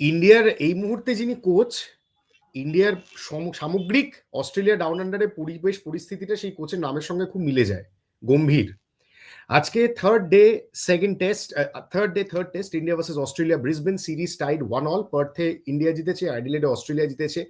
ইন্ডিয়ার এই মুহূর্তে যিনি কোচ ইন্ডিয়ার সামগ্রিক অস্ট্রেলিয়া ডাউন আন্ডারের পরিবেশ পরিস্থিতিটা সেই কোচের নামের সঙ্গে খুব মিলে যায়, গম্ভীর। আজকে third day second test third day third test India versus Australia Brisbane series tied one all পার্থে India জিতেছে আইডিলেডে অস্ট্রেলিয়া জিতেছে।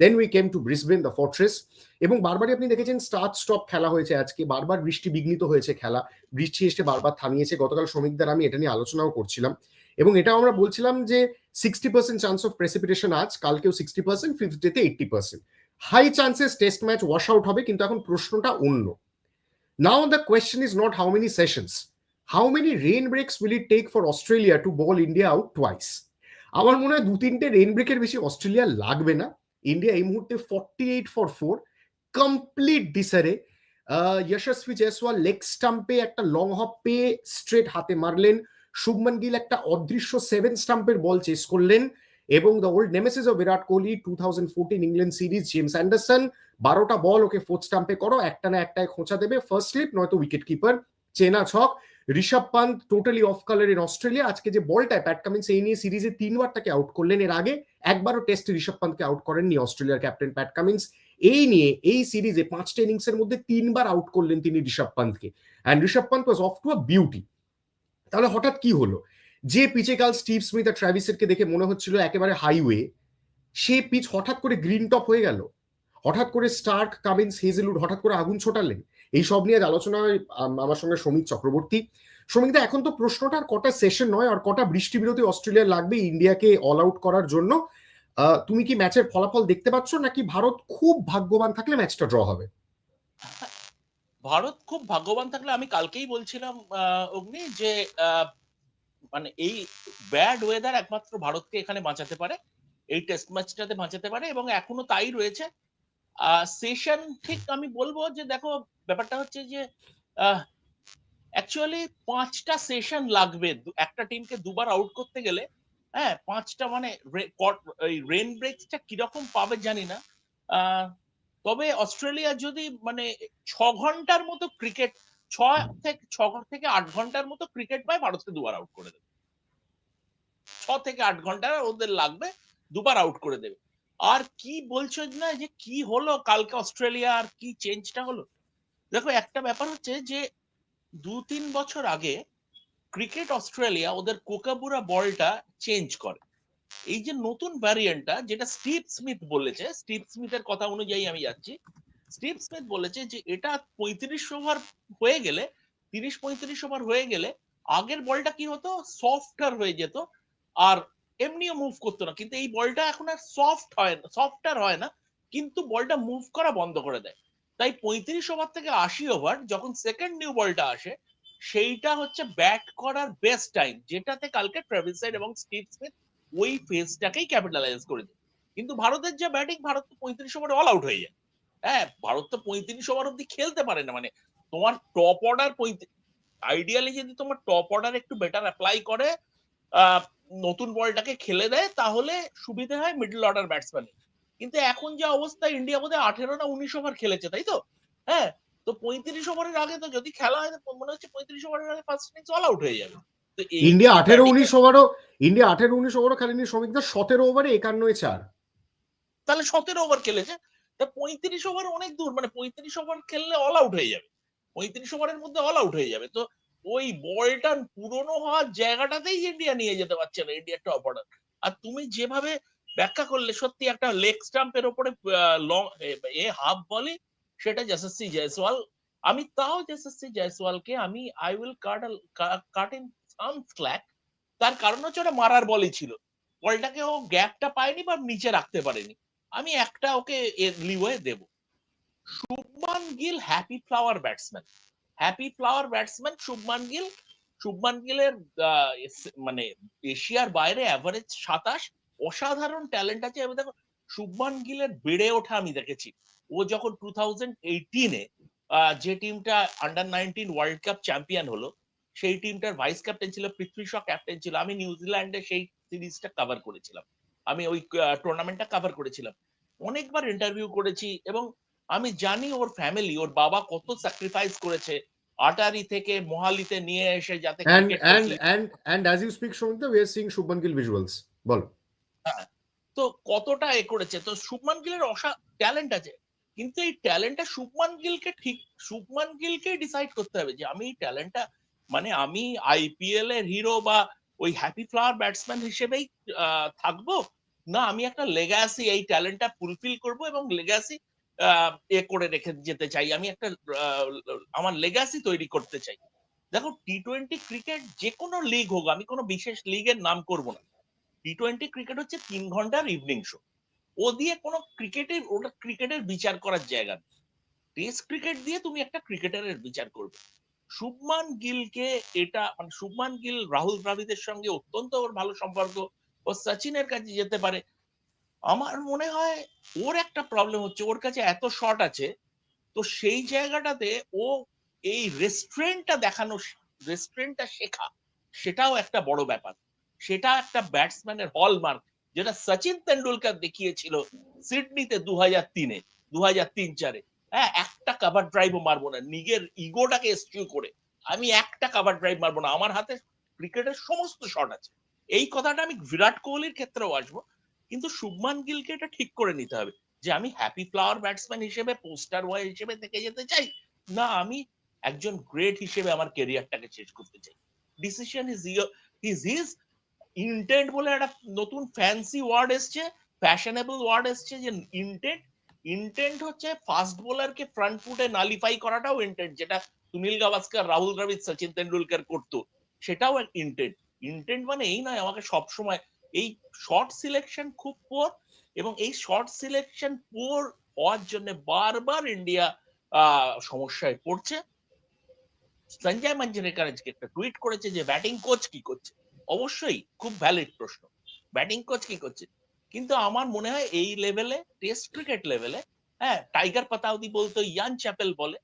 Then we came to Brisbane the fortress এবং বারবারই আপনি দেখেছেন স্টার্ট স্টপ খেলা হয়েছে আজকে, বারবার বৃষ্টি বিঘ্নিত হয়েছে খেলা। বৃষ্টি এসে বারবার থামিয়েছে। গতকাল শ্রমিকদের আমি এটা নিয়ে আলোচনাও করছিলাম। এবং এটাও আমরা বলছিলাম যে sixty percent chance of precipitation আজ, কালকেও সিক্সটি পার্সেন্ট ফিফথ ডেতে eighty percent high chances test match wash out হবে, কিন্তু এখন প্রশ্নটা অন্য। Now the question is not how many sessions how many rain breaks will it take for Australia to bowl India out twice আমার মনে হয় দু তিনটে রেন ব্রেকের বেশি অস্ট্রেলিয়া লাগবে না। ইন্ডিয়া এই মুহূর্তে forty eight for four complete ডিসারে Yashasvi Jaiswal leg স্টাম্পে একটা লং হপ পেয়ে স্ট্রেট হাতে মারলেন। শুভমান গিল একটা অদৃশ্য সেভেন স্টাম্পের বল চেস করলেন এবং the old nemesis of Virat Kohli two thousand fourteen England series James Anderson বারোটা বল ওকে ফোর্থ স্টাম্পে করো, একটা না একটায় খোঁচা দেবে ফার্স্ট স্লিপ নয়তো উইকেট কিপার চেনা ছক, Rishabh Pant totally off colour in Australia আজকে যে বলটায় প্যাট কামিন্স এই নিয়ে সিরিজে তিনবার তাকে আউট করলেন, এর আগে একবারও টেস্টে ঋষভ পান্তকে আউট করেননি অস্ট্রেলিয়ার ক্যাপ্টেন প্যাট কামিন্স এই নিয়ে, এই সিরিজে পাঁচটা ইনিংসের মধ্যে তিনবার আউট করলেন তিনি Rishabh পান্তকে and Rishabh Pant was off to a beauty তাহলে হঠাৎ কি হলো? যে পিচে কাল স্টিভ স্মিথ আর ট্রাভিসেরকে দেখে মনে হচ্ছিল একেবারে হাইওয়ে সে পিচ হঠাৎ করে গ্রিন টপ হয়ে গেল। হঠাৎ করে স্টার্ক কামিন্স হেজেলুড হঠাৎ করে আগুন ছোটালেন। এই সব নিয়ে আলোচনা আমার সঙ্গে শ্রমিক চক্রবর্তী। শ্রমিকদা এখন তো প্রশ্নটা আর কটা সেশন নয় আর কটা বৃষ্টি বিরতি অস্ট্রেলিয়া লাগবে ইন্ডিয়াকে অল আউট করার জন্য। তুমি কি ম্যাচের ফলাফল দেখতে পাচ্ছ নাকি ভারত খুব ভাগ্যবান থাকলে ম্যাচটা ড্র হবে? ভারত খুব ভাগ্যবান থাকলে আমি কালকেই বলছিলাম অগ্নি যে মানে এই ব্যাড ওয়েদার একমাত্র ভারতকে এখানে বাঁচাতে পারে এই টেস্ট ম্যাচটাতে বাঁচাতে পারে এবং এখনও তাই রয়েছে। সেশন ঠিক আমি বলব যে দেখো ব্যাপারটা হচ্ছে যে অ্যাকচুয়ালি পাঁচটা সেশন লাগবে একটা টিমকে দুবার আউট করতে গেলে হ্যাঁ পাঁচটা মানে রেন ব্রেকসটা কীরকম পাবে জানি না। আহ, তবে অস্ট্রেলিয়া যদি মানে ছ ঘণ্টার মতো ক্রিকেট ছয় থেকে ছ থেকে আট ঘণ্টার মতো ক্রিকেট পায়, ভারতকে দুবার আউট করে দেবে। ছ থেকে আট ঘণ্টা ওদের লাগবে, দুবার আউট করে দেবে। আর কি বলছো না যে কি হলো কালকে অস্ট্রেলিয়া আর কি চেঞ্জটা হলো? দেখো, একটা ব্যাপার হচ্ছে যে দু তিন বছর আগে ক্রিকেট অস্ট্রেলিয়া ওদের কোকাবুরা বলটা চেঞ্জ করে। এই যে নতুন ভ্যারিয়েন্টটা যেটা স্টিভ স্মিথ বলেছে স্টিভ স্মিথের কথা অনুযায়ী আমি যাচ্ছি। স্টিভ স্মিথ বলেছে যে এটা পঁয়ত্রিশ ওভার হয়ে গেলে, তিরিশ পঁয়ত্রিশ ওভার হয়ে গেলে আগের বলটা কি হতো? সফটার হয়ে যেত আর এমনিও মুভ করতো না। কিন্তু এই বলটা এখন আর সফট হয় না সফটার হয় না, কিন্তু বলটা মুভ করা বন্ধ করে দেয়। তাই পঁয়ত্রিশ ওভার থেকে আশি ওভার যখন সেকেন্ড নিউ বলটা আসে, সেইটা হচ্ছে ব্যাট করার বেস্ট টাইম যেটাতে কালকে ট্রেভিসাইড এবং স্টিভ স্মিথ ওই ফেজটাকেই ক্যাপিটালাইজ করে দেয় কিন্তু ভারতের যে ব্যাটিং ভারত তো পঁয়ত্রিশ ওভারে অল আউট হয়ে যায়। হ্যাঁ ভারত তো পঁয়ত্রিশ ওভার অব্দি খেলতে পারে না। মানে তোমার টপ অর্ডার আইডিয়ালি যদি তোমার টপ অর্ডার একটু বেটার অ্যাপ্লাই করে নতুন বলটাকে খেলে দেয়, তাহলে সুবিধা হয় মিডল অর্ডার ব্যাটসম্যান কিন্তু এখন যে অবস্থা ইন্ডিয়া বোধহয় আঠেরো না উনিশ ওভার খেলেছে, তাই তো? হ্যাঁ তো পঁয়ত্রিশ ওভারের আগে তো যদি খেলা হয় মনে হচ্ছে পঁয়ত্রিশ ওভারের আগে ফার্স্ট ইনিংস অল আউট হয়ে যাবে। ইন্ডিয়া আঠেরো উনিশ ওভারও ইন্ডিয়া আঠেরো উনিশ ওভারও খেলেনি শ্রমিকদের সতেরো ওভারে চার। তাহলে সতেরো ওভার খেলেছে। তা পঁয়ত্রিশ ওভার অনেক দূর মানে পঁয়ত্রিশ ওভার খেললে অল আউট হয়ে যাবে। পঁয়ত্রিশ ওভারের মধ্যে অল আউট হয়ে যাবে। তো ওই বলটা পুরনো হওয়ার জায়গাটাতেই ইন্ডিয়া নিয়ে যেতে পারছে না ইন্ডিয়ার টপ অর্ডার আর তুমি যেভাবে ব্যাখ্যা করলে সত্যি একটা লেগ স্টাম্পের ওপরে লং এ হাফ বলে সেটা যশস্বী জয়সওয়াল। আমি তাও যশস্বী জয়সওয়ালকে আমি I will cut cut in some slack তার কারণ হচ্ছে ওটা মারার বলই ছিল। বলটাকে ও গ্যাপটা পায়নি বা নিচে রাখতে পারেনি। আমি একটা ওকে লিওয়ে দেব। Shubman Gill happy flower batsman happy flower batsman Shubman Gill, Shubman গিলের মানে এশিয়ার বাইরে অ্যাভারেজ সাতাশ, অসাধারণ ট্যালেন্ট আছে। আমি দেখো, শুভমান গিলের বেড়ে ওঠা আমি দেখেছি। ও যখন টু থাউজেন্ড এইটিনে যে টিমটা under nineteen world cup champion হলো সেই টিমটার ভাইস ক্যাপ্টেন ছিল পৃথ্বী শ ক্যাপ্টেন ছিল। আমি নিউজিল্যান্ডে সেই সিরিজটা কভার করেছিলাম। আমি ওই টুর্নামেন্টটা কভার করেছিলাম। অনেকবার ইন্টারভিউ করেছি এবং আমি জানি ওর ফ্যামিলি ওর বাবা কত স্যাক্রিফাইস করেছে আটারি থেকে মোহালিতে নিয়ে এসে যাতে cricket and দেখি। and and as you speak Shomita, we are seeing Shubman Gill বল তো কতটা এ করেছে? তো শুভমান গিলের অসা ট্যালেন্ট আছে। কিন্তু এই ট্যালেন্টটা শুভমান গিলকে ঠিক শুভমান গিলকে ডিসাইড করতে হবে যে আমি এই ট্যালেন্টটা মানে আমি আইপিএল এর হিরো বা ওই হ্যাপি ফ্লাওয়ার ব্যাটসম্যান হিসেবেই থাকব। না, আমি একটা লেগাসি এই ট্যালেন্টটা ফুলফিল করব এবং লেগাসি এ করে রেখে যেতে চাই। আমি একটা আমার লেগাসি তৈরি করতে চাই। দেখো টি টোয়েন্টি ক্রিকেট যে কোনো লিগ হোক, আমি কোনো বিশেষ লিগের নাম করব না। টি টোয়েন্টি ক্রিকেট হচ্ছে তিন ঘণ্টার ইভিনিং শো ও দিয়ে কোনো ক্রিকেটের ওটা ক্রিকেটের বিচার করার জায়গা টেস্ট ক্রিকেট দিয়ে তুমি একটা ক্রিকেটারের বিচার করবে। শুভমান গিলকে এটা মানে শুভমান গিল, রাহুল দ্রাবিদের সঙ্গে অত্যন্ত ওর ভালো সম্পর্ক, ও সচিনের কাছে যেতে পারে। আমার মনে হয় ওর একটা প্রবলেম হচ্ছে, ওর কাছে এত শট আছে, তো সেই জায়গাটাতে ও এই রেস্টুরেন্টটা দেখানো রেস্টুরেন্টটা শেখা, সেটাও একটা বড় ব্যাপার। সেটা একটা ব্যাটসম্যানের হলমার্ক যেটা সচিন তেন্ডুলকার দেখিয়েছিল সিডনিতে দু হাজার তিনে দু হাজার তিন চারে। হ্যাঁ একটা কাভার ড্রাইভও মারবো না। নিজের ইগোটাকে স্ট্রিউ করে। আমি একটা কাভার ড্রাইভ মারবো না। আমার হাতে ক্রিকেটের সমস্ত শট আছে। এই কথাটা আমি বিরাট কোহলির ক্ষেত্রেও আসব। কিন্তু শুভমান গিলকে এটা ঠিক করে নিতে হবে যে, আমি হ্যাপি ফ্লাওয়ার ব্যাটসম্যান হিসেবে পোস্টার বয় হিসেবে থেকে যেতে চাই? না, আমি একজন গ্রেট হিসেবে আমার কেরিয়ারটাকে শেষ করতে চাই। Decision is is his intent বলে একটা নতুন ফ্যান্সি ওয়ার্ড এসছে ফ্যাশনেবল ওয়ার্ড এসছে যে ইন্টেন্ট ইন্টেন্ট হচ্ছে ফাস্ট বোলারকে ফ্রন্ট ফুটে নালিফাই করাটাও ইন্টেন্ট যেটা সুনীল গাভাস্কার, রাহুল দ্রাবিড, সচিন তেন্ডুলকার করতো। সেটাও এক ইন্টেন্ট ইন্টেন্ট মানে এই নয়, আমাকে সব সময় এই শর্ট সিলেকশন খুব পোর এবং এই শর্ট সিলেকশন পোর হওয়ার জন্য বারবার ইন্ডিয়া সমস্যায় পড়ছে। সঞ্জয় মঞ্জরেকার আজকে একটা টুইট করেছে যে ব্যাটিং কোচ কি করছে? অবশ্যই, খুব ভ্যালিড প্রশ্ন। ব্যাটিং কোচ কি করছে? কিন্তু আমার মনে হয় এই লেভেলে টেস্ট ক্রিকেট লেভেলে হ্যাঁ টাইগার পাতাউদি বলতো ইয়ান চ্যাপেল বলে,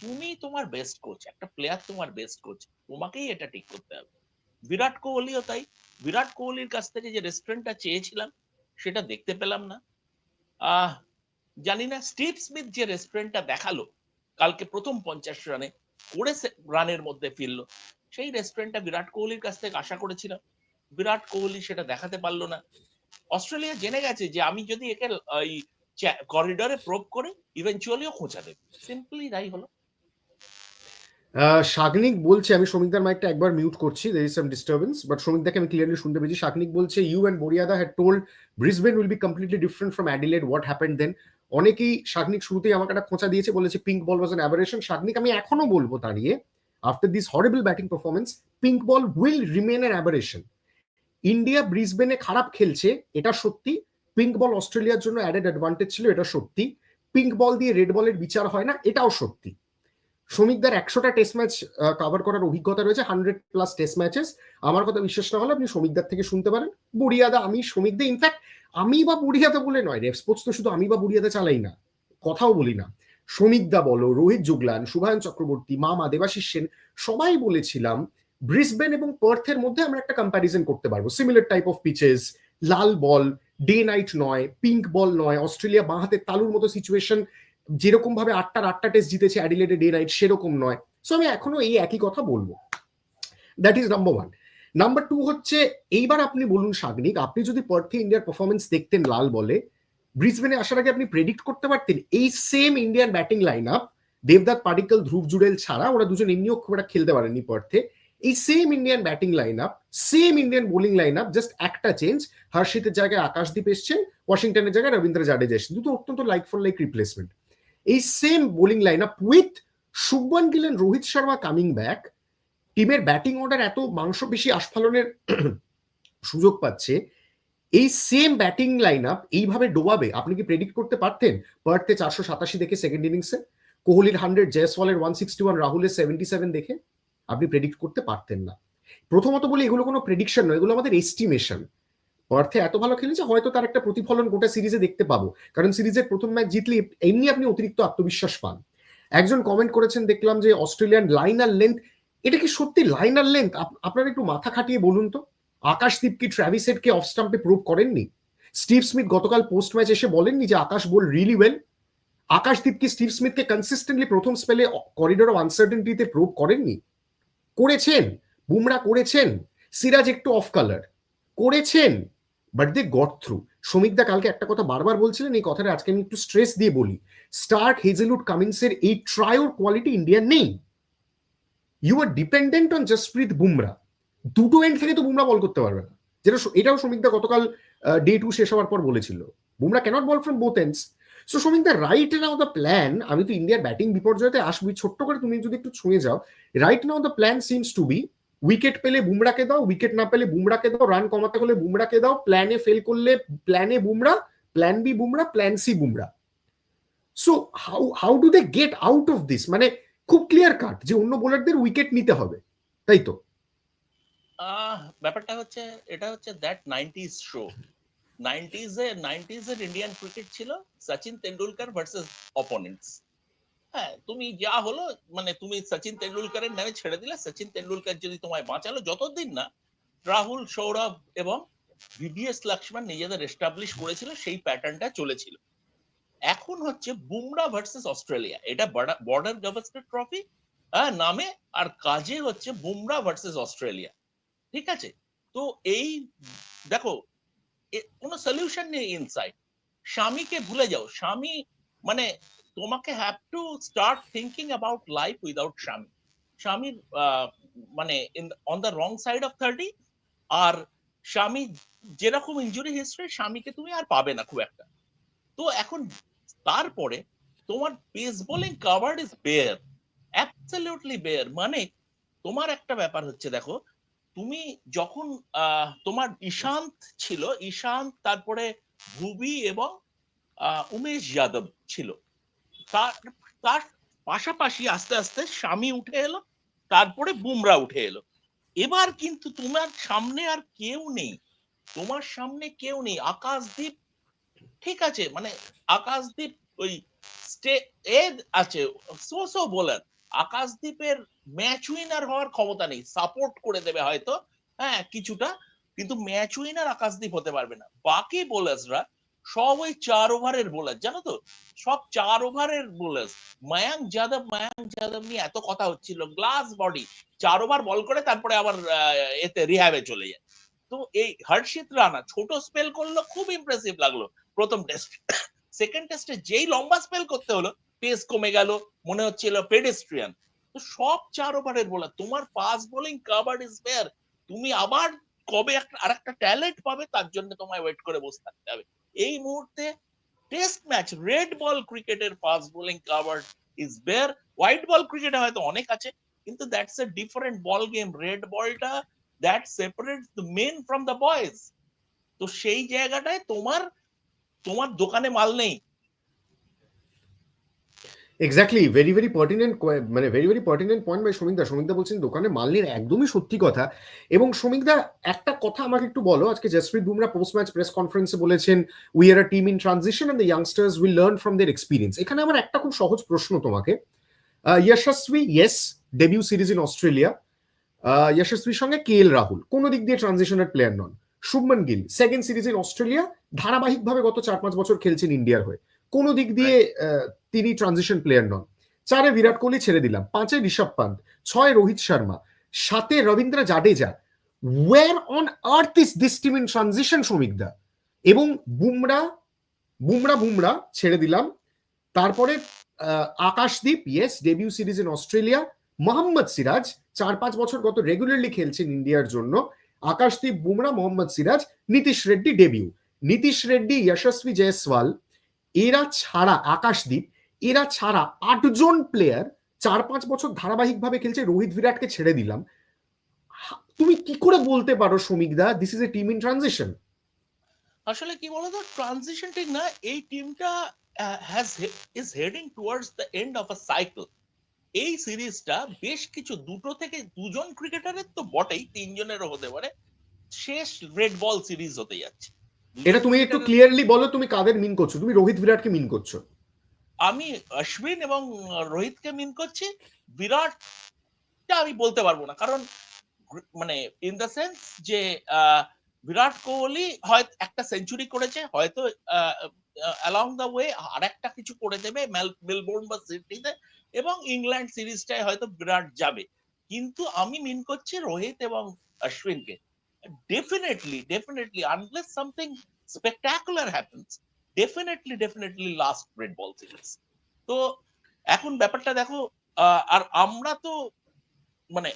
তুমি তোমার বেস্ট কোচ একটা প্লেয়ার তোমার বেস্ট কোচ তোমাকেই এটা ঠিক করতে হবে। বিরাট কোহলিও তাই। বিরাট কোহলির কাছ থেকে যে রেস্টুরেন্টটা চেয়েছিলাম, সেটা দেখতে পেলাম না। আহ, জানি না স্টিভ স্মিথ যে রেস্টুরেন্টটা দেখাল, কালকে প্রথম পঞ্চাশ রানে করে রানের মধ্যে ফিরলো, সেই রেস্টুরেন্টটা বিরাট কোহলির কাছ থেকে আশা করেছিলাম। বিরাট কোহলি সেটা দেখাতে পারল না। অস্ট্রেলিয়া জেনে গেছে যে আমি যদি একে ওই করিডরে প্রোভ করে ইভেনচুয়ালিও খোঁচা দেবে। সিম্পলি তাই হলো। শাগনিক বলছে, আমি শ্রমিকদার মাইকটা একবার মিউট করছি there is some disturbance but শ্রমিকদাকে আমি ক্লিয়ারলি শুনতে পেয়েছি। শাগনিক বলছে you and বরিয়াদা had told Brisbane will be completely different from Adelaide what happen then অনেকেই শাগনিক শুরুতেই আমাকে একটা খোঁচা দিয়েছে, বলেছে pink ball was an aberration Sagnik, আমি এখনও বলব দাঁড়িয়ে after this horrible batting performance pink ball will remain an aberration India ব্রিসবেনে খারাপ খেলছে, এটা সত্যি। পিঙ্ক বল অস্ট্রেলিয়ার জন্য অ্যাডেড অ্যাডভান্টেজ ছিল, এটা সত্যি। পিঙ্ক বল দিয়ে রেড বলের বিচার হয় না, এটাও সত্যি। শ্রমিকদার একশোটা টেস্ট ম্যাচ কভার করার অভিজ্ঞতা রয়েছে হান্ড্রেড প্লাস টেস্ট ম্যাচেস আমার কথা বিশ্বাস না হলে আপনি শ্রমিকদার থেকে শুনতে পারেন। বুড়িয়াদা, আমি শ্রমিকদা ইনফ্যাক্ট আমি বা বুড়িয়াদা বলে নয় রেপ স্পোর্টস তো শুধু আমি বা বুড়িয়াদা চালাই না, কথাও বলি না। শ্রমিকদা বলো, রোহিত জুগলান শুভায়ন চক্রবর্তী, মামা দেবাশিস সেন, সবাই বলেছিলাম ব্রিসবেন এবং পার্থের মধ্যে আমরা একটা কম্প্যারিজন করতে পারব। সিমিলার টাইপ অফ পিচেস লাল বল ডে নাইট নয় পিঙ্ক বল নয় অস্ট্রেলিয়া বাঁ হাতের তালুর মতো সিচুয়েশন যেরকম ভাবে আটটার আটটা টেস্ট জিতেছে অ্যাডিলেডে ডে নাইট সেরকম নয়। সো আমি এখনও এই একই কথা বলব। That is number one number two হচ্ছে, এইবার আপনি বলুন সাগনিক, আপনি যদি পার্থে ইন্ডিয়ার পারফরমেন্স দেখতেন লাল বলে ব্রিসবেনে আসার আগে আপনি প্রেডিক্ট করতে পারতেন, এই same Indian batting line up দেবদাত Padikkal Dhruv Jurel ছাড়া ওরা দুজন এমনিও খুব একটা খেলতে পারেনি পার্থে এই same Indian batting line up same Indian bowling line up just একটা চেঞ্জ হর্ষিতের জায়গায় আকাশদীপ এসছেন ওয়াশিংটনের জায়গায় রবীন্দ্র জাডেজা এসেছেন দুটো অত্যন্ত লাইক ফর লাইক রিপ্লেসমেন্ট এই same bowling line up with Shubman Guillain Rohit Sharma coming back টিমের ব্যাটিং অর্ডার এত মাংসপেশি আস্ফালনের সুযোগ পাচ্ছে। এই সেম ব্যাটিং লাইন আপ এইভাবে ডোবাবে, আপনি কি প্রেডিক্ট করতে পারতেন? পার্থে চারশো সাতাশি দেখে সেকেন্ড ইনিংসে কোহলির হান্ড্রেড জয়সওয়ালের ওয়ান সিক্সটি ওয়ান রাহুলের সেভেন্টি সেভেন দেখে? আপনি প্রেডিক্ট করতে পারতেন না। প্রথমত বলি, এগুলো কোনো প্রেডিকশন নয়, এগুলো আমাদের এস্টিমেশন পার্থে এত ভালো খেলেছে, হয়তো তার একটা প্রতিফলন গোটা সিরিজে দেখতে পাবো। কারণ সিরিজের প্রথম ম্যাচ জিতলে এমনি আপনি অতিরিক্ত আত্মবিশ্বাস পান। একজন কমেন্ট করেছেন, দেখলাম যে অস্ট্রেলিয়ান লাইনার লেন্থ এটা কি সত্যি লাইনার লেন্থ আপনারা একটু মাথা খাটিয়ে বলুন তো। আকাশদীপ কি ট্র্যাভিসেটকে অফ স্টাম্পে প্রুভ করেননি? স্টিভ স্মিথ গতকাল পোস্ট ম্যাচ এসে বলেননি যে Akash bowl really well Akashdeep কি স্টিভ স্মিথকে কনসিস্টেন্টলি প্রথম স্পেলে করিডোর অফ আনসার্টেনিটিতে প্রুভ করেননি? করেছেন, বুমরা করেছেন। সিরাজ একটু অফ কালার করেছেন বাট দে গট থ্রু শ্রমিকদা কালকে একটা কথা বারবার বলছিলেন, এই কথাটা আজকে আমি একটু স্ট্রেস দিয়ে বলি। স্টার্ক হেজেলউড কামিন্সের এই ট্রায়োর কোয়ালিটি ইন্ডিয়ার নেই। You are dependent on Jasprit Bumrah দুটো এন্ড থেকে তো বুমরা বল করতে পারবে না। যেটা এটাও শ্রমিকদা গতকাল ডে টু শেষ হওয়ার পর বলেছিল। Bumrah cannot bowl from both ends so শ্রমিকদা right now the plan আমি তো ইন্ডিয়ার ব্যাটিং বিপর্যয়তে আসবি ছোট্ট করে তুমি যদি একটু ছুঁয়ে যাও right now the plan seems to be wicket পেলে বুমরাকে দাও উইকেট না পেলে বুমরাকে দাও রান কমাতে হলে বুমরাকে দাও প্ল্যানে ফেল করলে প্ল্যানে Bumrah plan B Bumrah plan C Bumrah. So how how do they get out of this মানে খুব ক্লিয়ার কাট যে অন্য বোলারদের উইকেট নিতে হবে, তাই তো? ব্যাপারটা হচ্ছে, এটা হচ্ছে দ্যাট নাইনটিজ শো নাইনটিজ এ, নাইনটিজ এর ইন্ডিয়ান ক্রিকেট ছিল সচিন তেন্ডুলকার ভার্সেস অপোনেন্টস হ্যাঁ তুমি যা হলো মানে তুমি সচিন তেন্ডুলকারের নামে ছেড়ে দিলে সচিন তেন্ডুলকার যদি তোমায় বাঁচালো, যতদিন না রাহুল, সৌরভ এবং লক্ষ্মণ নিজেদের এস্টাবলিশ করেছিল, সেই প্যাটার্নটা চলেছিল। এখন হচ্ছে বুমরা ভার্সেস অস্ট্রেলিয়া, এটা বর্ডার গাভাস্কর ট্রফি নামে, আর কাজে হচ্ছে বুমরা ভার্সেস অস্ট্রেলিয়া। ঠিক আছে? তো এই, দেখো কোনো সলিউশন নেই ইনসাইড স্বামীকে ভুলে যাও। স্বামী মানে তোমাকে have to start thinking about life without Swami. স্বামীর আহ, মানে on the wrong side of thirty আর স্বামী যেরকম ইঞ্জুরি হিস্ট্রি স্বামীকে তুমি আর পাবে না খুব একটা। তো এখন তারপরে তোমার pace bowling cupboard is bare absolutely bare মানে তোমার একটা ব্যাপার হচ্ছে দেখো তুমি যখন তোমার ঈশান্ত ছিল, ঈশান্ত তারপরে ভুবি এবং উমেশ যাদব ছিল। তার তার পাশাপাশি আস্তে আস্তে স্বামী উঠে এলো, তারপরে বুমরা উঠে এলো। এবার কিন্তু তোমার সামনে আর কেউ নেই। তোমার সামনে কেউ নেই। আকাশদ্বীপ ঠিক আছে মানে আকাশদ্বীপ ওই স্টে, এ আছে সো সো বোলার। আকাশদ্বীপের ম্যাচ উইনার হওয়ার ক্ষমতা নেই। সাপোর্ট করে দেবে হয়তো হ্যাঁ কিছুটা, কিন্তু ম্যাচ উইনার আকাশদ্বীপ হতে পারবে না। বাকি বোলার্সরা সব ওই চার ওভারের বোলার জানো তো? সব চার ওভারের বোলার মায়াঙ্ক যাদব মায়াঙ্ক যাদব নিয়ে এত কথা হচ্ছিল। গ্লাস বডি চার ওভার বল করে তারপরে আবার এতে রিহ্যাবে চলে যায়। তো এই হর্ষিত রানা ছোট স্পেল করল, খুব ইমপ্রেসিভ লাগল প্রথম টেস্ট সেকেন্ড টেস্টে যেই লম্বা স্পেল করতে হলো পেস কমে গেল মনে হচ্ছিল পেডেস্ট্রিয়ান তো সব চার ওভারের বোলার তোমার pace bowling cupboard is bare তুমি আবার কবে একটা, আরেকটা ট্যালেন্ট পাবে, তার জন্য তোমায় ওয়েট করে বসে থাকতে হবে। এই মুহূর্তে টেস্ট ম্যাচ রেড বল ক্রিকেটের pass bowling covered is bare white ball ক্রিকেটে হয়তো অনেক আছে, কিন্তু that's a different ball game red বলটা that separate the men from the boys তো সেই জায়গাটায় তোমার তোমার দোকানে মাল নেই। এক্স্যাক্টলি ভেরি ভেরি পার্টিনেন্ট মানে very very pertinent point by শ্রমিকদা শ্রমিকদা বলছেন, দোকানে মাল নেই একদমই সত্যি কথা। এবং শ্রমিকদা একটা কথা আমাকে একটু বলো, আজকে Jasprit Bumrah post match press কনফারেন্সে বলেছেন we are a team in transition and the youngsters will learn from their experience এখানে আমার একটা খুব সহজ প্রশ্ন তোমাকে। Yashasvi yes debut series in Australia যশস্বীর সঙ্গে কে এল রাহুল? কোনো দিক দিয়ে ট্রানজিশনের player non. Shubman Gill second series in Australia ধারাবাহিকভাবে গত চার পাঁচ বছর খেলছেন ইন্ডিয়ার হয়ে। কোনো দিক দিয়ে তিনি ট্রানজিশন প্লেয়ার নন। চারে বিরাট কোহলি ছেড়ে দিলাম, পাঁচে ঋষভ পান্ত ছয় রোহিত শর্মা, সাতে Ravindra Jadeja. Where on earth is this team in transition শ্রমিকদা এবং বুমরা বুমরা বুমরা ছেড়ে দিলাম। তারপরে Akashdeep yes debut series in Australia Mohammed Siraj, চার পাঁচ বছর গত রেগুলারলি খেলছেন ইন্ডিয়ার জন্য। আকাশদীপ, বুমরা, মোহাম্মদ সিরাজ, নীতিশ রেড্ডি ডেবিউ নীতিশ রেড্ডি যশস্বী জয়সওয়াল এরা ছাড়া আকাশদীপ এরা ছাড়া আটজন প্লেয়ার চার পাঁচ বছর ধারাবাহিকভাবে খেলছে। রোহিত বিরাটকে ছেড়ে দিলাম। তুমি কি করে বলতে পারো শ্রমিকদা this is a team in transition আসলে কি বলতো ট্রানজিশন ঠিক না এই টিমটা has is heading towards the end of a cycle এই সিরিজটা বেশ কিছু দুটো থেকে দুজন ক্রিকেটারের তো বটেই তিনজনেরও হতে পারে। শেষ রেড বল সিরিজ হতে যাচ্ছে। এটা তুমি একটু ক্লিয়ারলি বলো তুমি কাদের মিন করছ? তুমি রোহিত বিরাটকে মিন করছ? আমি অশ্বিন এবং রোহিতকে মিন করছি বিরাটটা আমি বলতে পারব না। কারণ মানে ইন দ্য সেন্স যে বিরাট কোহলি হয়তো একটা সেঞ্চুরি করেছে হয়তো অ্যালং দ্য ওয়ে আর একটা কিছু করে দেবে মেল- মেলবোর্ন বা সিডনিতে এবং ইংল্যান্ড সিরিজটায় হয়তো বিরাট যাবে। কিন্তু আমি মিন করছি রোহিত এবং অশ্বিনকে। Definitely, definitely unless something spectacular happens, definitely, definitely last red ball series. তো এখন ব্যাপারটা দেখো আর আমরা তো মানে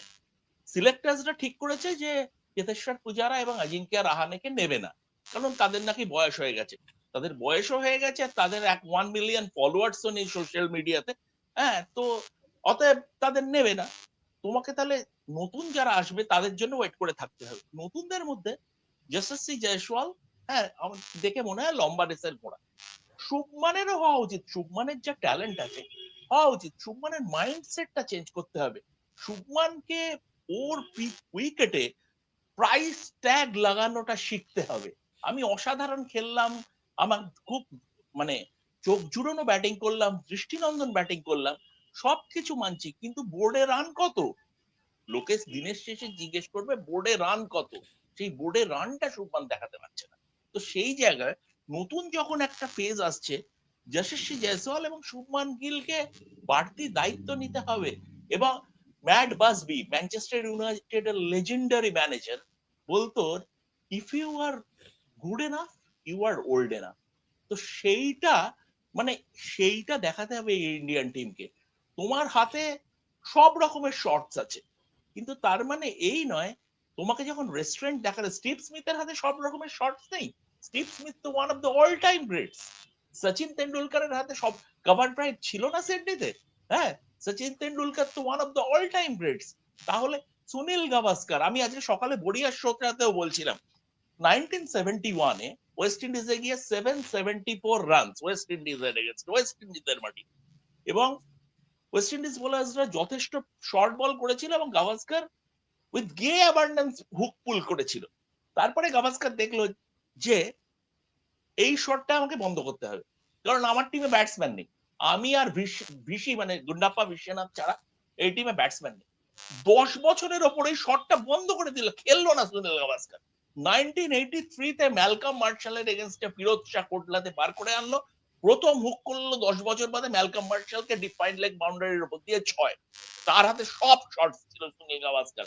সিলেক্টার্সরা ঠিক করেছে যে চেতেশ্বর পূজারা এবং অজিঙ্ক্য রাহানেকে নেবে না কারণ তাদের নাকি বয়স হয়ে গেছে। তাদের বয়সও হয়ে গেছে আর তাদের এক ওয়ান মিলিয়ন ফলোয়ার্সও নেই সোশ্যাল মিডিয়াতে হ্যাঁ তো অতএব তাদের নেবে না। তোমাকে তাহলে নতুন যারা আসবে তাদের জন্য ওয়েট করে থাকতে হবে। নতুনদের মধ্যে যশস্বী জয়সওয়াল হ্যাঁ আমার দেখে মনে হয় লম্বা রেসের ঘোড়া। শুভমানেরও হওয়া উচিত, শুভমানের যা ট্যালেন্ট আছে, হওয়া উচিত। শুভমানের মাইন্ডসেটটা চেঞ্জ করতে হবে। শুভমানকে ওর উইকেটে প্রাইস ট্যাগ লাগানোটা শিখতে হবে। আমি অসাধারণ খেললাম, আমার খুব মানে চোখ জুড়োনো ব্যাটিং করলাম, দৃষ্টিনন্দন ব্যাটিং করলাম, সবকিছু মানছি, কিন্তু বোর্ডে রান কত? লোকেশ দিনের শেষে জিজ্ঞেস করবে বোর্ডে রান কত? সেই বোর্ডে রানটা শুভমান দেখাতে পারছে না। তো সেই জায়গায় নতুন যখন একটা ফেজ আসছে, যশস্বী জয়সওয়াল এবং শুভমান গিলকে বাড়তি দায়িত্ব নিতে হবে এবং ম্যাট বাসবি ম্যানচেস্টার ইউনাইটেড এর লেজেন্ডারি ম্যানেজার বলতো if you are good enough you are old enough তো সেইটা মানে সেইটা দেখাতে হবে ইন্ডিয়ান টিমকে তোমার হাতে সব রকমের শর্টস আছে। কিন্তু তার মানে এই নয় তোমাকে যখন রেস্টুরেন্ট দেখালে স্টিভ স্মিথের হাতে সব রকমের শর্টস নেই। স্টিভ স্মিথ তো one of the all time greats Sachin তেন্ডুলকারের হাতে সব কভার ড্রাইভ ছিল না সিডনিতে হ্যাঁ সচিন তেন্ডুলকার তো one of the all time greats তাহলে সুনীল গাভাস্কার আমি আজকে সকালে বড়িয়ার শোকরাতেও বলছিলাম নাইনটিন সেভেন্টি ওয়ানে ওয়েস্ট ইন্ডিজে গিয়ে seven seventy four runs West ইন্ডিজের এগেনস্ট ওয়েস্ট ইন্ডিজের মাটি। এবং ওয়েস্ট ইন্ডিজ বোলার্সরা যথেষ্ট শর্ট বল করেছিল এবং Gavaskar with gay abandon hook pull করেছিল। তারপরে গাভাস্কার দেখল যে, এই শটটা আমাকে বন্ধ করতে হবে। কারণ আমার টিমে ব্যাটসম্যান নেই। আমি আর ভিসি মানে গুন্ডাপ্পা, বিশ্বনাথ ছাড়া এই টিমে ব্যাটসম্যান নেই। দশ বছরের ওপর শটটা বন্ধ করে দিল। খেললো না সুনীল গাভাস্কার। নাইনটিন এইটি থ্রিতে ম্যালকাম মার্শালের এগেনস্টে ফিরোজ শাহ কোটলাতে বার করে আনলো। প্রথম হুক করল দশ বছর বাদে ম্যালকাম মার্শালকে ডিফাইন্ড লেগ বাউন্ডারির উপর দিয়ে ছয়। তার হাতে সব শট ছিল সুনীল গাভাস্কার।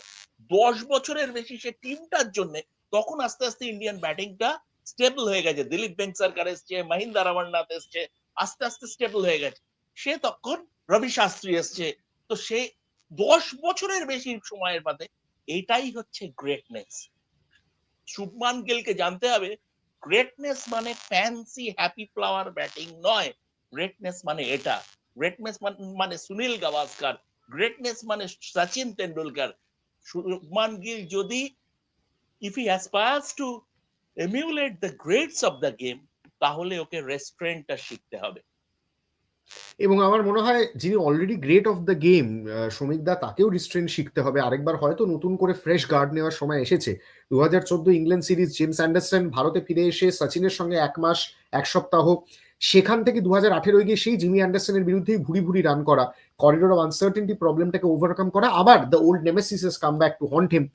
দশ বছরের বেশি সে টিমটার জন্য তখন আস্তে আস্তে ইন্ডিয়ান ব্যাটিংটা স্টেবল হয়ে গেছে। দিলীপ বেঙ্কসারকার এসছে মহিন্দা রামান্নাথ এসছে, আস্তে আস্তে স্টেবল হয়ে গেছে। সে তখন রবি শাস্ত্রী এসছে। তো সে দশ বছরের বেশি সময়ের বাদে এটাই হচ্ছে গ্রেটনেস শুভমান গিলকে জানতে হবে গ্রেটনেস মানে ফ্যান্সি হ্যাপি ফ্লাওয়ার ব্যাটিং নয়। গ্রেটনেস মানে এটা। গ্রেটনেস মানে সুনীল গাভাস্কার। গ্রেটনেস মানে সচিন তেন্ডুলকার। শুভমান গিল যদি if he aspires to emulate the greats of the game তাহলে ওকে রেস্টুরেন্টটা শিখতে হবে। এবং আমার মনে হয় যিনি already great of the game Shramik দা তাকেও রিস্ট্রেন শিখতে হবে। আরেকবার হয়তো নতুন করে ফ্রেশ গার্ড নেওয়ার সময় এসেছে। দু হাজার চোদ্দ ইংল্যান্ড সিরিজ জেমস অ্যান্ডারসন ভারতে ফিরে এসে, সচিনের সঙ্গে এক মাস, এক সপ্তাহ সেখান থেকে দু হাজার আঠেরোয় গিয়ে সেই জিমি অ্যান্ডারসনের বিরুদ্ধেই ভুড়ি ভুড়ি রান করা। করিডোর অফ আনসার্টেনটি প্রবলেমটাকে ওভারকাম করা। আবার the old nemesis come back to haunt him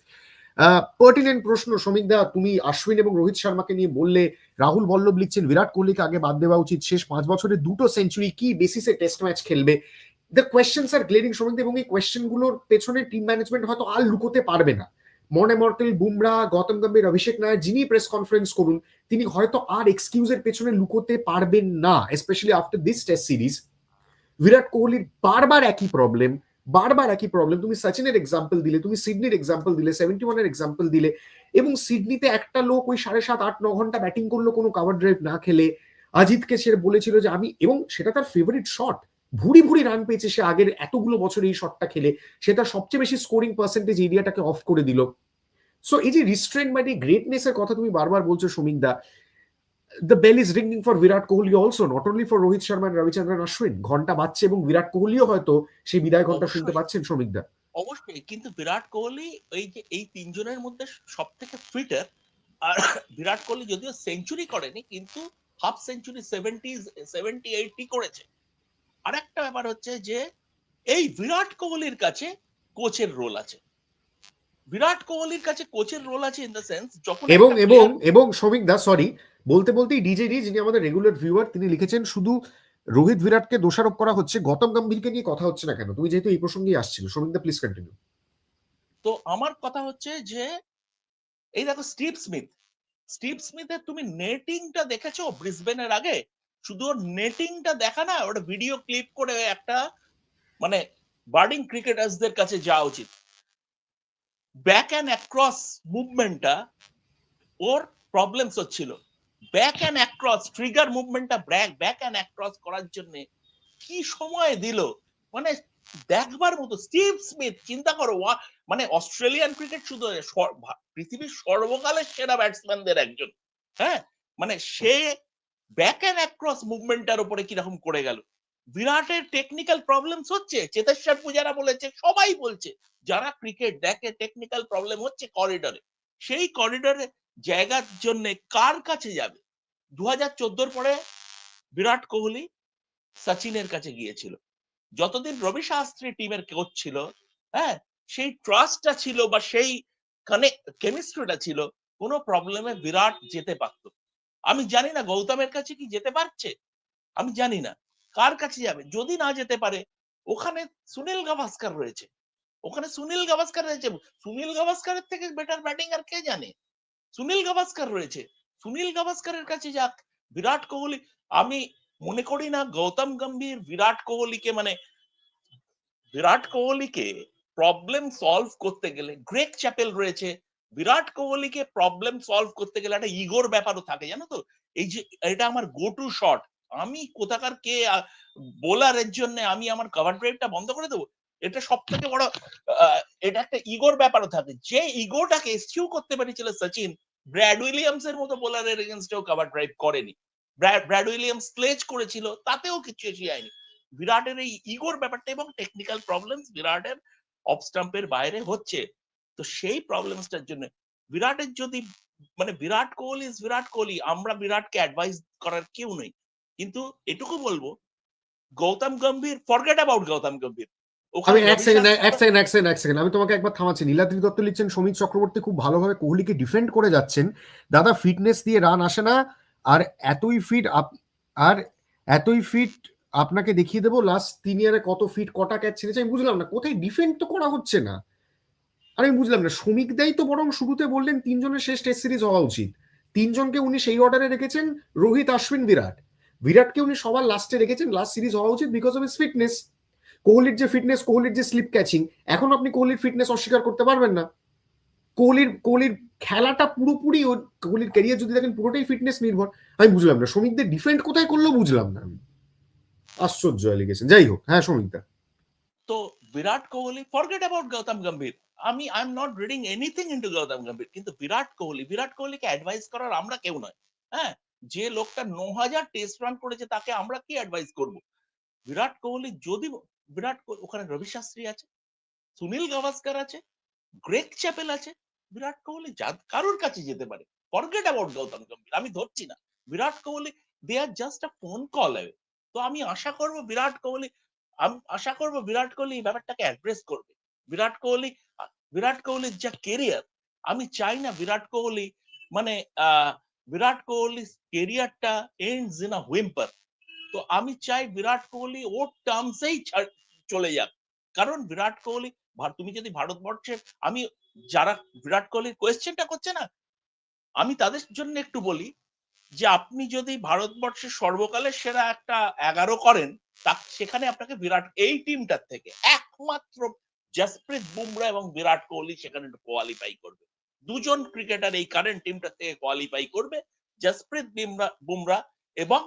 pertinent প্রশ্ন দা, তুমি অশ্বিন এবং রোহিত শর্মাকে নিয়ে বললে রাহুল বল্লভ লিখছেন, বিরাট কোহলিকে আগে বাদ দেওয়া উচিত। শেষ পাঁচ বছরে দুটো সেঞ্চুরি কি বেসিসে টেস্ট ম্যাচ খেলবে? The questions are glaring Shramik এবং এই কোয়েশ্চেনগুলোর পেছনে টিম ম্যানেজমেন্ট হয়তো আর লুকোতে পারবে না। মনে মর্টেল, বুমরা, গৌতম গম্ভীর, অভিষেক নায়ার, যিনি প্রেস কনফারেন্স করুন, তিনি হয়তো আর এক্সকিউজের পেছনে লুকোতে পারবেন না specially after this test series Virat কোহলির বারবার একই প্রবলেম বারবার একই প্রবলেম তুমি সচিনের এক্সাম্পল দিলে, তুমি সিডনির এক্সাম্পল দিলে সেভেন্টি ওয়ানের এক্সাম্পল দিলে, এবং সিডনিতে একটা লোক ওই সাড়ে সাত, আট, ন ঘণ্টা ব্যাটিং করল কোনো কাভার ড্রাইভ না খেলে অজিতকে সে বলেছিল যে আমি, এবং সেটা তার ফেভারিট শট ভুড়ি ভুড়ি রান পেয়েছে সে আগের এতগুলো বছর এই শটটা খেলে সেটা সবচেয়ে বেশি স্কোরিং পার্সেন্টেজ এরিয়াটাকে অফ করে দিল। সো এই যে রিস্ট্রেন্ট মানে গ্রেটনেসের কথা তুমি বারবার বলছো দা the bell is ringing for Virat Kohli also not only for Rohit Sharma Ravichandran Ashwin ঘণ্টা বাজছে এবং বিরাট কোহলিও হয়তো সেই বিদায় ঘণ্টা শুনতে পাচ্ছেন দা। অবশ্যই কিন্তু বিরাট কোহলি এই যে এই তিনজনের মধ্যে সব থেকে ফিটার আর বিরাট কোহলি যদিও সেঞ্চুরি করেনি কিন্তু half century seventy seventy eighty করেছে। আর একটা ব্যাপার হচ্ছে যে এই বিরাট কোহলির কাছে কোচের রোল আছে। বিরাট কোহলির কাছে কোচের রোল আছে ইন দ্য সেন্স যখন এবং এবং এবং শ্রমিক দা সরি বলতে বলতেই ডিজে ডি যিনি আমাদের রেগুলার ভিউয়ার তিনি লিখেছেন শুধু রোহিত বিরাটকে দোষারোপ করা হচ্ছে গৌতম গম্ভীরকে নিয়ে কথা হচ্ছে না কেন? তুমি যেহেতু এই প্রসঙ্গেই আসছিল শ্রমিক দা প্লিজ কন্টিনিউ তো আমার কথা হচ্ছে যে এই দেখো স্টিভ স্মিথ স্টিভ স্মিথের তুমি নেটিংটা দেখেছ ব্রিসবেনের আগে? শুধু ওর নেটিংটা দেখা না ওটা ভিডিও ক্লিপ করে একটা মানে বার্ডিং ক্রিকেটার্সদের কাছে যাওয়া উচিত। ব্যাক অ্যান্ড অ্যাক্রস মুভমেন্টটা ওর প্রবলেমস হচ্ছিল। ব্যাক অ্যান্ড অ্যাক্রস ট্রিগার মুভমেন্টটা ব্যাক ব্যাক অ্যান্ড অ্যাক্রস করার জন্য কি সময় দিল? মানে দেখবার মতো, স্টিভ স্মিথ, চিন্তা করো মানে অস্ট্রেলিয়ান ক্রিকেট শুধু পৃথিবীর সর্বকালের সেরা ব্যাটসম্যানদের একজন। হ্যাঁ? মানে সে ব্যাক অ্যান্ড অ্যাক্রস মুভমেন্টটার উপরে কীরকম করে গেল। বিরাটের টেকনিক্যাল প্রবলেমস হচ্ছে, চেতেশ্বর পূজারা বলেছে, সবাই বলছে, যারা ক্রিকেট দেখে টেকনিক্যাল প্রবলেম হচ্ছে করিডরে সেই করিডরে জায়গার জন্য কার কাছে যাবে? দু হাজার চোদ্দোর পরে বিরাট কোহলি সচিনের কাছে গিয়েছিল। যতদিন রবি শাস্ত্রী টিমের কোচ ছিল হ্যাঁ সেই ট্রাস্টটা ছিল বা সেই কেমিস্ট্রিটা ছিল, কোনো প্রবলেমে বিরাট যেতে পারত আমি জানি না গৌতমের কাছে কি যেতে পারছে? আমি জানি না। কার কাছে যাবে? যদি না যেতে পারে, ওখানে সুনীল গাভাস্কার রয়েছে। ওখানে সুনীল গাভাস্কার রয়েছে। সুনীল গাভাস্কারের থেকে বেটার ব্যাটিং আর কে জানে? সুনীল গাভাস্কার রয়েছে। সুনীল গাভাস্কারের কাছে যাক। বিরাট কোহলি, আমি মনে করি না গৌতম গম্ভীর বিরাট কোহলিকে মানে বিরাট কোহলিকে প্রবলেম সলভ করতে গেলে গ্রেক চ্যাপেল রয়েছে। বিরাট কোহলিকে প্রবলেম সলভ করতে গেলে একটা ইগোর ব্যাপারও থাকে, জানো তো? এই যে, এটা আমার গো টু শট আমি কোথাকার কে বোলারের জন্য আমি আমার কভার ড্রাইভটা বন্ধ করে দেবো? এটা সব থেকে বড় এটা একটা ইগোর ব্যাপারও থাকে। যে ইগোটাকে এসকিউ করতে পেরেছিল সচিন ব্র্যাড উইলিয়ামস এর মতো বোলারের এগেনস্টেও কভার ড্রাইভ করেনি। ব্র্যাড ব্র্যাড উইলিয়ামস স্লেজ করেছিল, তাতেও কিছু এসে যায়নি। বিরাটের এই ইগোর ব্যাপারটা এবং টেকনিক্যাল প্রবলেমস বিরাটের অফ স্টাম্পের বাইরে হচ্ছে। তো সেই প্রবলেমসটার জন্য বিরাটের যদি মানে বিরাট কোহলি ইজ বিরাট কোহলি আমরা বিরাটকে অ্যাডভাইস করার কেউ নেই। কিন্তু এটুকু বলব গৌতম গম্ভীর ফরগেট অ্যাবাউট গৌতম গম্ভীর। আমি এক সেকেন্ড এক সেকেন্ড এক সেকেন্ড এক সেকেন্ড আমি তোমাকে একবার থামাচ্ছি। নীলাদ্রি দত্ত লিখছেন সমিত চক্রবর্তী খুব ভালোভাবে কোহলিকে ডিফেন্ড করে যাচ্ছেন। দাদা ফিটনেস দিয়ে রান আসে না। আর এতই ফিট আর এতই ফিট আপনাকে দেখিয়ে দেবো। লাস্ট তিন ইয়ারে কত ফিট কটা ক্যাচ ছেড়েছে আমি বুঝলাম না। কোথায় ডিফেন্ড তো করা হচ্ছে না। আর আমি বুঝলাম না, শ্রমিক দাই তো বরং শুরুতে বললেন তিনজনের শেষ টেস্ট সিরিজ হওয়া উচিত। তিনজনকে উনি সেই অর্ডারে রেখেছেন রোহিত অশ্বিন বিরাট। বিরাটকে উনি সবার লাস্টে রেখেছেন লাস্ট সিরিজ হওয়া উচিত বিকজ অফ ইস ফিটনেস কোহলির যে ফিটনেস কোহলির যে স্লিপ ক্যাচিং এখন আপনি কোহলির ফিটনেস অস্বীকার করতে পারবেন না। কোহলির কোহলির খেলাটা পুরোপুরি কোহলির ক্যারিয়ার যদি দেখেন পুরোটাই ফিটনেস নির্ভর। আমি বুঝলাম না, শ্রমিকদের ডিফেন্ড কোথায় করল বুঝলাম না আমি। আশ্চর্য অ্যালিগেশন, যাই হোক হ্যাঁ শ্রমিকদা। তো বিরাট কোহলি ফরগেট অ্যাবাউট গৌতম গম্ভীর। আমি I am not reading anything into Gautam Gambhir কিন্তু বিরাট কোহলি বিরাট কোহলিকে অ্যাডভাইস করার আমরা কেউ নয় হ্যাঁ? যে লোকটা ন হাজার টেস্ট রান করেছে তাকে আমরা কি অ্যাডভাইস করব? বিরাট কোহলি যদি বিরাট কোহলি ওখানে রবি শাস্ত্রী আছে, সুনীল গাভাস্কার আছে গ্রেক চ্যাপেল আছে বিরাট কোহলি যা, কারোর কাছে যেতে পারে? ফরগেট অ্যাবাউট গৌতম গম্ভীর আমি ধরছি না। Virat Kohli they are just a phone call away তো আমি আশা করব বিরাট কোহলি আমি, আশা করব বিরাট কোহলি এই ব্যাপারটাকে অ্যাড্রেস করবে। বিরাট কোহলি বিরাট কোহলির যা কেরিয়ার আমি চাই না বিরাট কোহলি মানে বিরাট কোহলি কেরিয়ারটা এন্ডস ইন আ হুইম্পার তো আমি চাই বিরাট কোহলি ওর টার্মসেই চলে যাক। কারণ বিরাট কোহলি তুমি যদি ভারতবর্ষের আমি যারা বিরাট কোহলির কোয়েশ্চেনটা করছে না, আমি তাদের জন্য একটু বলি যে, আপনি যদি ভারতবর্ষের সর্বকালের সেরা একটা এগারো করেন, তা সেখানে আপনাকে বিরাট, এই টিমটার থেকে একমাত্র জসপ্রীত বুমরা এবং বিরাট কোহলি সেখানে কোয়ালিফাই করবে। দুজন ক্রিকেটার এই কারেন্ট টিমটার থেকে কোয়ালিফাই করবে জসপ্রীত বুমরা এবং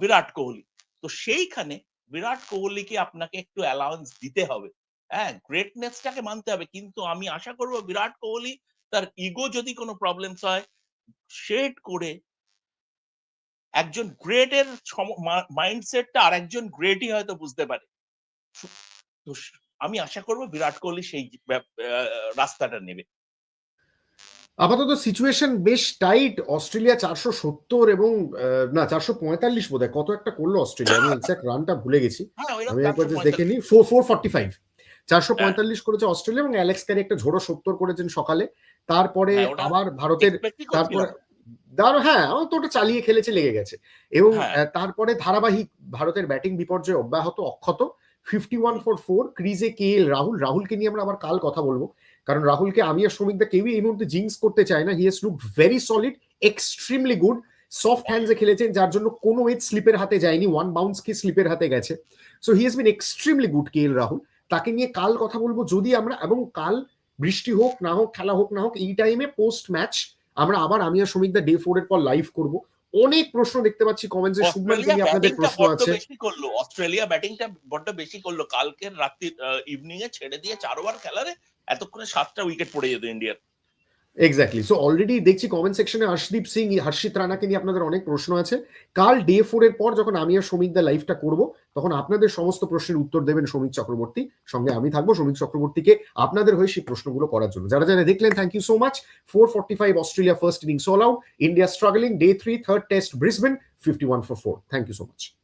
বিরাট কোহলি তো সেইখানে বিরাট কোহলিকে আপনাকে একটু অ্যালাউন্স দিতে হবে। হ্যাঁ গ্রেটনেসটাকে মানতে হবে। কিন্তু আমি আশা করব বিরাট কোহলি তার ইগো যদি কোনো প্রবলেমস হয় শেড করে একজন গ্রেটের মাইন্ডসেটটা আর একজন গ্রেটই হয়তো বুঝতে পারে। আমি আশা করব বিরাট কোহলি সেই রাস্তাটা নেবে। আপাতত সিচুয়েশন বেশ টাইট অস্ট্রেলিয়া চারশো সত্তর এবং না চারশো পঁয়তাল্লিশ বোধ কত একটা করল অস্ট্রেলিয়া? আমি এক্সাক্ট রানটা ভুলে গেছি। হ্যাঁ আমি একবার just 445 দেখে নিই। ফোর ফোর ফর্টি ফাইভ চারশো পঁয়তাল্লিশ করেছে অস্ট্রেলিয়া এবং অ্যালেক্স ক্যারি একটা ঝোড়ো সত্তর করেছেন সকালে। তারপরে হ্যাঁ, আবার ভারতের তারপরে। দাঁড়ো হ্যাঁ আমার তো ওটা চালিয়ে খেলেছে লেগে গেছে। এবং হ্যাঁ। তারপরে ধারাবাহিক ভারতের ব্যাটিং বিপর্যয় অব্যাহত অক্ষত। ফিফটি ওয়ান ফর ফোর ক্রিজে কে এল রাহুল রাহুলকে নিয়ে আমরা আবার কাল কথা বলব। কারণ রাহুলকে আমি আর শ্রমিকদা কেউই এই মুহূর্তে জিংস করতে চায় না। He has look very solid extremely good soft হ্যান্ডসে খেলেছেন, যার জন্য কোনো এজ স্লিপের হাতে যায়নি। ওয়ান বাউন্স কি স্লিপের হাতে গেছে। So he has been extremely good K L Rahul তাকে নিয়ে কাল কথা বলব যদি আমরা, এবং কাল বৃষ্টি হোক, না হোক, খেলা হোক, না হোক, এই টাইমে পোস্ট ম্যাচ আমরা আবার আমি আর শ্রমিকদা ডে ফোর এর পর লাইভ করব। অনেক প্রশ্ন দেখতে পাচ্ছি কমেন্টসে শুভমান নিয়ে আপনাদের প্রশ্ন আছে বেশি করল। অস্ট্রেলিয়া ব্যাটিংটা বড্ড বেশি করল। কালকের রাত্রি ইভিনিং এ ছেড়ে দিয়ে চার ওভার খেলারে এতক্ষণে সাতটা উইকেট পড়ে যেত ইন্ডিয়ার এক্স্যাক্টলি সো অলরেডি দেখছি কমেন্ট সেকশনে হর্ষদীপ সিং হর্ষিত রানাকে নিয়ে আপনাদের অনেক প্রশ্ন আছে। কাল ডে ফোর এর পর যখন আমি আর শ্রমিক দা লাইভটা করব, তখন আপনাদের সমস্ত প্রশ্নের উত্তর দেবেন শ্রমিক চক্রবর্তী সঙ্গে আমি থাকব শ্রমিক চক্রবর্তীকে আপনাদের হয়ে সেই প্রশ্নগুলো করার জন্য। যারা যারা দেখলেন thank you so much four forty five Australia first innings all out India struggling day three third test Brisbane fifty one for four thank you so much